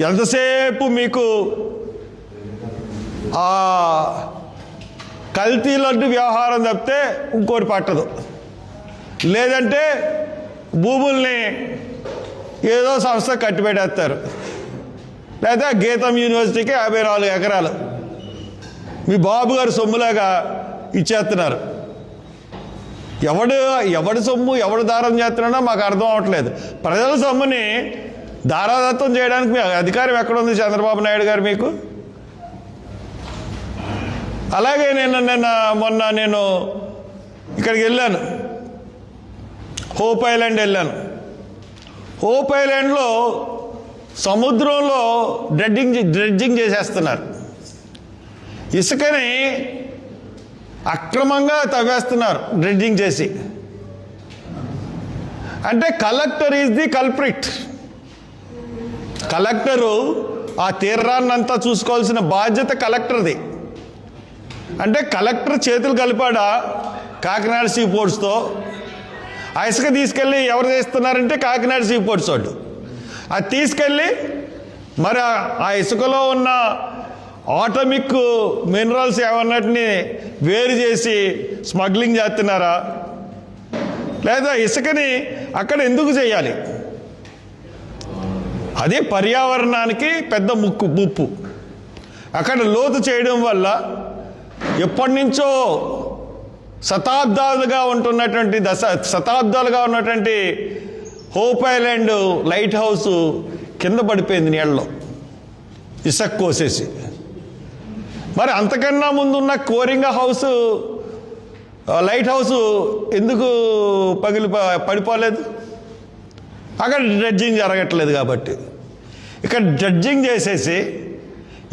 ఎంతసేపు మీకు ఆ కల్తీ లడ్డు వ్యవహారం తప్పితే ఇంకోటి పట్టదు. లేదంటే భూముల్ని ఏదో సంస్థ కట్టిపెట్టేస్తారు. లేదా గీతం యూనివర్సిటీకి యాభై నాలుగు ఎకరాలు. మీ బాబు గారు సొమ్ములాగా ఇచ్చేస్తున్నారు. ఎవడు ఎవడి సొమ్ము ఎవడు దారం చేస్తున్నాడో మాకు అర్థం అవ్వట్లేదు. ప్రజల సొమ్ముని దారాదత్వం చేయడానికి మీ అధికారం ఎక్కడుంది చంద్రబాబు నాయుడు గారు మీకు? అలాగే నేను నిన్న మొన్న నేను ఇక్కడికి వెళ్ళాను. హోప్ ఐలాండ్ వెళ్ళాను. హోప్ ఐలాండ్లో సముద్రంలో డ్రెడ్డింగ్ డ్రెడ్జింగ్ చేసేస్తున్నారు. ఇసుకని అక్రమంగా తవ్వేస్తున్నారు డ్రెడ్జింగ్ చేసి. అంటే collector is the culprit. Collector ఆ తీర్రాన్నంతా చూసుకోవాల్సిన బాధ్యత కలెక్టర్ది. అంటే కలెక్టర్ చేతులు కలిపాడా కాకినాడ సీ పోర్ట్స్తో? ఆ ఇసుక తీసుకెళ్ళి ఎవరు చేస్తున్నారంటే కాకినాడ సీ పోర్ట్స్ వాళ్ళు. అది తీసుకెళ్ళి మరి ఆ- ఆ ఇసుకలో ఉన్న ఆటమిక్ మినరల్స్ ఏమన్నటిని వేరు చేసి స్మగ్లింగ్ చేస్తున్నారా? లేదా ఇసుకని అక్కడ ఎందుకు చేయాలి? అదే పర్యావరణానికి పెద్ద ముక్కు ముప్పు. అక్కడ లోతు చేయడం వల్ల ఎప్పటి నుంచో శతాబ్దాలుగా ఉంటున్నటువంటి దశ శతాబ్దాలుగా ఉన్నటువంటి హోప్ ఐలాండ్ లైట్ హౌస్ కింద పడిపోయింది నీళ్ళలో. ఇసక్ కోసేసి. మరి అంతకన్నా ముందున్న కోరింగ హౌస్ లైట్ హౌస్ ఎందుకు పగిలి పడిపోలేదు? అక్కడ డ్రెడ్జింగ్ జరగట్లేదు కాబట్టి. ఇక్కడ జడ్జింగ్ చేసేసి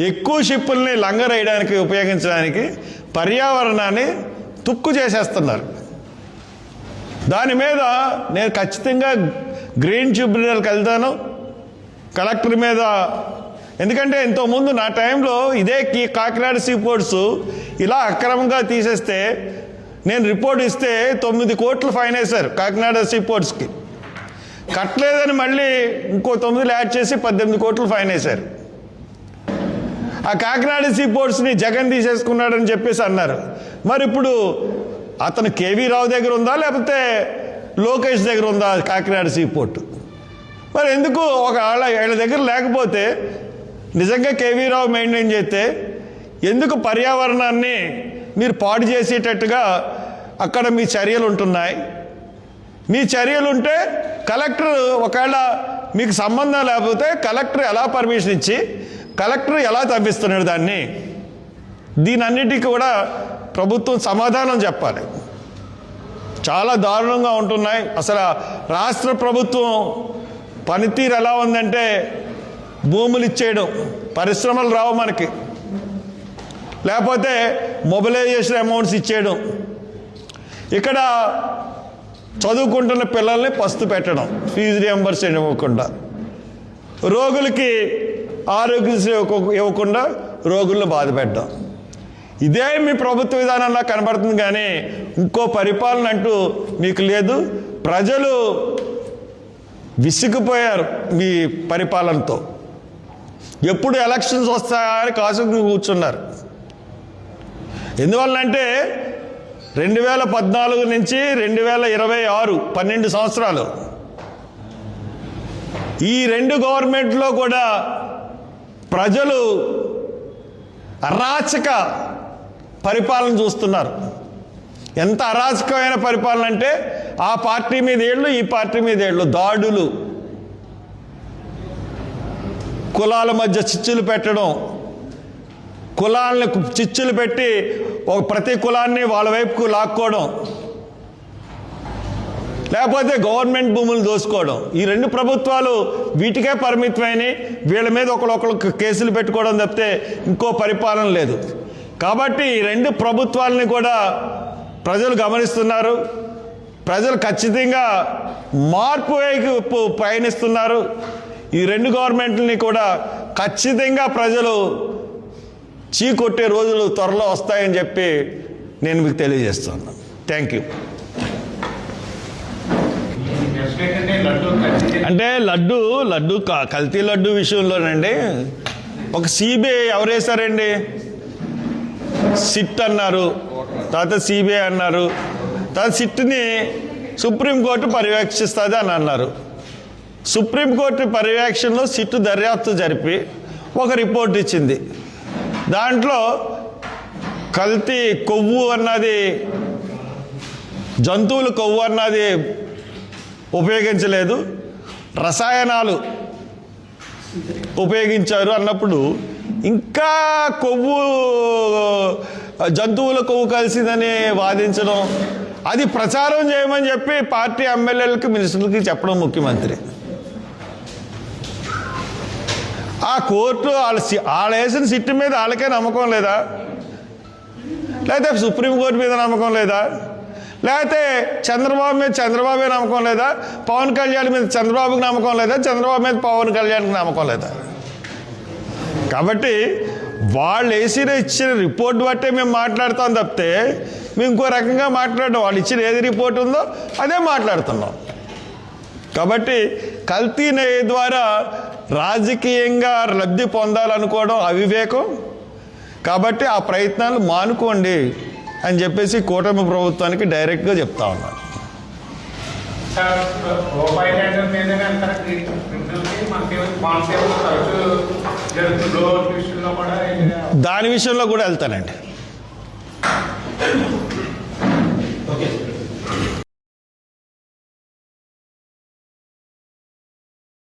ఎక్కువ షిప్పుల్ని లంగరేయడానికి ఉపయోగించడానికి పర్యావరణాన్ని తుక్కు చేసేస్తున్నారు. దాని మీద నేను ఖచ్చితంగా గ్రీన్ ట్రిబ్యునల్కి వెళ్తాను. కలెక్టర్ మీద ఎందుకంటే ఇంతకుముందు నా టైంలో ఇదే కీ కాకినాడ సీ పోర్ట్స్ ఇలా అక్రమంగా తీసేస్తే నేను రిపోర్ట్ ఇస్తే తొమ్మిది కోట్లు ఫైన్ వేశారు కాకినాడ సీ పోర్ట్స్కి కట్టలేదని మళ్ళీ ఇంకో తొమ్మిదిలు యాడ్ చేసి పద్దెనిమిది కోట్లు ఫైన్ వేశారు. ఆ కాకినాడ సీ పోర్ట్స్ని జగన్ తీసేసుకున్నాడని చెప్పేసి అన్నారు. మరి ఇప్పుడు అతను కేవీ రావు దగ్గర ఉందా లేకపోతే లోకేష్ దగ్గర ఉందా కాకినాడ సీ పోర్ట్ మరి ఎందుకు ఒక వాళ్ళ వీళ్ళ దగ్గర లేకపోతే నిజంగా కేవీ రావు మెయింటైన్ చేస్తే ఎందుకు పర్యావరణాన్ని మీరు పాడు చేసేటట్టుగా అక్కడ మీ చర్యలు ఉంటున్నాయి? మీ చర్యలు ఉంటే కలెక్టర్ ఒకవేళ మీకు సంబంధం లేకపోతే కలెక్టర్ ఎలా పర్మిషన్ ఇచ్చి కలెక్టర్ ఎలా తప్పిస్తున్నాడు దాన్ని? దీనన్నిటికీ కూడా ప్రభుత్వం సమాధానం చెప్పాలి. చాలా దారుణంగా ఉంటున్నాయి. అసలు రాష్ట్ర ప్రభుత్వం పనితీరు ఎలా ఉందంటే భూములు ఇచ్చేయడం పరిశ్రమలు రావు మనకి. లేకపోతే మొబిలైజేషన్ అమౌంట్స్ ఇచ్చేయడం. ఇక్కడ చదువుకుంటున్న పిల్లల్ని పస్తు పెట్టడం ఫీజు రియంబర్స్మెంట్ ఇవ్వకుండా. రోగులకి ఆరోగ్యశ్రీ ఇవ్వకుండా రోగులను బాధ పెట్టడం. ఇదే మీ ప్రభుత్వ విధానంలా కనబడుతుంది కానీ ఇంకో పరిపాలన అంటూ మీకు లేదు. ప్రజలు విసిగిపోయారు మీ పరిపాలనతో. ఎప్పుడు ఎలక్షన్స్ వస్తాయని అని కాసుకుని కూర్చున్నారు. ఎందువల్లంటే రెండు వేల పద్నాలుగు నుంచి రెండు వేల ఇరవై ఆరు పన్నెండు సంవత్సరాలు. ఈ రెండు గవర్నమెంట్లో కూడా ప్రజలు అరాచక పరిపాలన చూస్తున్నారు. ఎంత అరాచకమైన పరిపాలన అంటే ఆ పార్టీ మీద ఏళ్ళు ఈ పార్టీ మీద ఏళ్ళు దాడులు. కులాల మధ్య చిచ్చులు పెట్టడం కులాలను చిచ్చులు పెట్టి ఒక ప్రతి కులాన్ని వాళ్ళ వైపుకు లాక్కోవడం లేకపోతే గవర్నమెంట్ భూములు దోసుకోవడం. ఈ రెండు ప్రభుత్వాలు వీటికే పరిమితమైనవి వీళ్ళ మీద ఒకళ్ళొకళ్ళు కేసులు పెట్టుకోవడం తప్పితే ఇంకో పరిపాలన లేదు. కాబట్టి ఈ రెండు ప్రభుత్వాలని కూడా ప్రజలు గమనిస్తున్నారు. ప్రజలు ఖచ్చితంగా మార్పు వైపు పయనిస్తున్నారు. ఈ రెండు గవర్నమెంట్లని కూడా ఖచ్చితంగా ప్రజలు చీకొట్టే రోజులు త్వరలో వస్తాయని చెప్పి నేను మీకు తెలియజేస్తున్నాను థ్యాంక్ యూ అంటే లడ్డు లడ్డు క- కల్తీ లడ్డు విషయంలోనండి. ఒక సిబిఐ ఎవరేశారండి? సిట్ అన్నారు తర్వాత సిబిఐ అన్నారు తర్వాత సిట్ని సుప్రీంకోర్టు పర్యవేక్షిస్తుంది అని అన్నారు. సుప్రీంకోర్టు పర్యవేక్షణలో సిట్టు దర్యాప్తు జరిపి ఒక రిపోర్ట్ ఇచ్చింది. దాంట్లో కల్తీ కొవ్వు అన్నది జంతువుల కొవ్వు అన్నది ఉపయోగించలేదు. రసాయనాలు ఉపయోగించారు అన్నప్పుడు ఇంకా కొవ్వు జంతువుల కొవ్వు కలిసిందని వాదించడం అది ప్రచారం చేయమని చెప్పి పార్టీ ఎమ్మెల్యేలకు మినిస్టర్లకి చెప్పడం ముఖ్యమంత్రి. ఆ కోర్టు వాళ్ళ సి- వాళ్ళు వేసిన సిట్టు మీద వాళ్ళకే నమ్మకం లేదా? లేకపోతే సుప్రీంకోర్టు మీద నమ్మకం లేదా? లేకపోతే చంద్రబాబు మీద చంద్రబాబు నమ్మకం లేదా? పవన్ కళ్యాణ్ మీద చంద్రబాబుకి నమ్మకం లేదా? చంద్రబాబు మీద పవన్ కళ్యాణ్కి నమ్మకం లేదా? కాబట్టి వాళ్ళు వేసిన ఇచ్చిన రిపోర్ట్ బట్టే మేము మాట్లాడతాం తప్పితే మేము ఇంకో రకంగా మాట్లాడడం. వాళ్ళు ఇచ్చిన ఏది రిపోర్ట్ ఉందో అదే మాట్లాడుతున్నాం. కాబట్టి కల్తీ నెయ్యి ద్వారా రాజకీయంగా లబ్ధి పొందాలనుకోవడం అవివేకం. కాబట్టి ఆ ప్రయత్నాలు మానుకోండి అని చెప్పేసి కూటమి ప్రభుత్వానికి డైరెక్ట్గా చెప్తా ఉన్నాను దాని విషయంలో కూడా వెళ్తానండి.